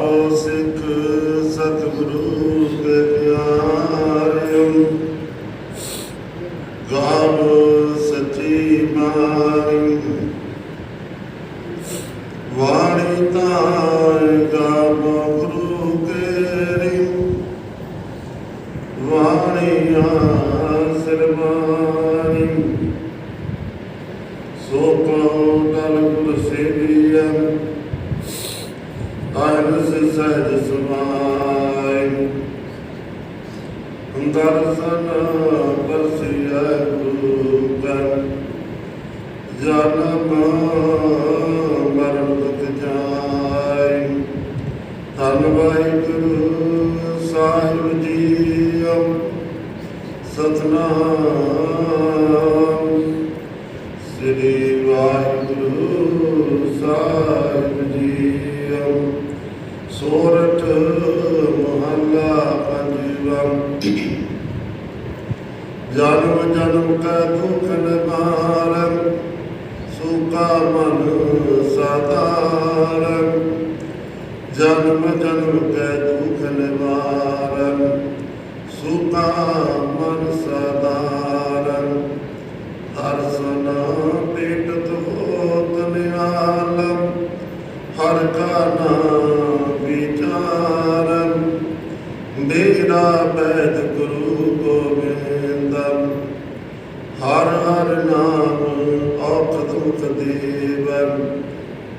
ਗਾਵੋ ਸਿੱਖ ਸਤਿਗੁਰੂ ਕੇ ਪਿਆਰਿਓ, ਗਾਵੋ ਸੱਚੀ ਬਾਣੀ ਵਾਣੀ ਤਾਂ ਗਾਵੋ ਗੁਰੂ ਕੇ ਵਾਣੀ ਸਰਵਾਣੀ ਸੋ ਆਇਨਸ ਸਹਿਜ ਸਮਾਇ ਦਰਸ਼ਨ ਪਰਸਿਐ ਗੁਰੂ ਕੈ ਜਨਮ ਮਰਨ ਦੁਖ ਜਾਇ ਧੰਨ ਵਾਹਿਗੁਰੂ ਸਾਹਿਬ ਜੀਓ ਸਤਨਾਮ ਸੋਰਠ ਮਹੱਲਾ ਪੰਜਵਾ। ਜਨਮ ਜਨਮ ਕਾ ਦੁਖ ਨਿਵਾਰਨ ਸੁਖਾ ਮਨ ਸਾਧਾਰਨ ਜਨਮ ਜਨਮ ਕੈ ਦੁਖ ਨਿਵਾਰਨ ਸੁਖਾ ਮਨ ਸਾਧਾਰਨ ਹਰ ਸਨਾ ਹਰ ਕਾ ਨਾਮ ਵਿਚਾਰਨ। ਮੇਰਾ ਬੈਦ ਗੁਰੂ ਗੋਬਿੰਦਮ ਹਰ ਹਰ ਨਾਮ ਔਖ ਦੁਖ ਦੇਵਨ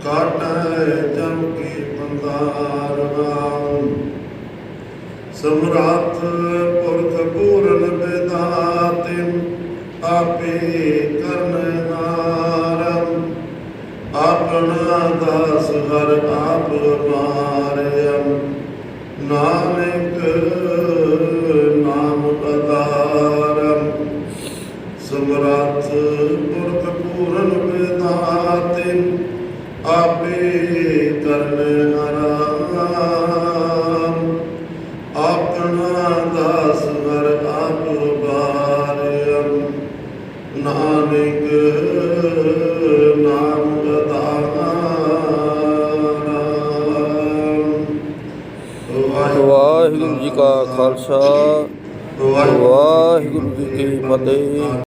ਕਾਟੈ ਜਮ ਕੀ ਪੰਦਾਰ ਨਾਮ ਸਮਰਾਤ ਪੁਰਖ ਪੂਰਨ ਵਿਦਾਤਿ ਆਪੇ ਕਰਨ ਆਪਣਾ ਦਾਸ ਹਰ ਆਪ ਮਾਰਿਆ ਨਾਨਕ ਨਾਮ ਅਦਾਰਮ ਸਮਰੱਥ ਪੁਰਖ ਪੂਰਨ ਵਿਦਾਤਿ, ਆਪੇ ਕਰਨ ਹਰਾਮ ਆਪਣਾ ਦਾਸ ਹਰ ਆਪ ਨਾਨਕ ਨਾਮ ਅਦਾਰਮ ਵਾਹਿਗੁਰੂ ਜੀ ਕਾ ਖਾਲਸਾ ਵਾਹਿਗੁਰੂ ਜੀ ਕੀ ਫਤਿਹ।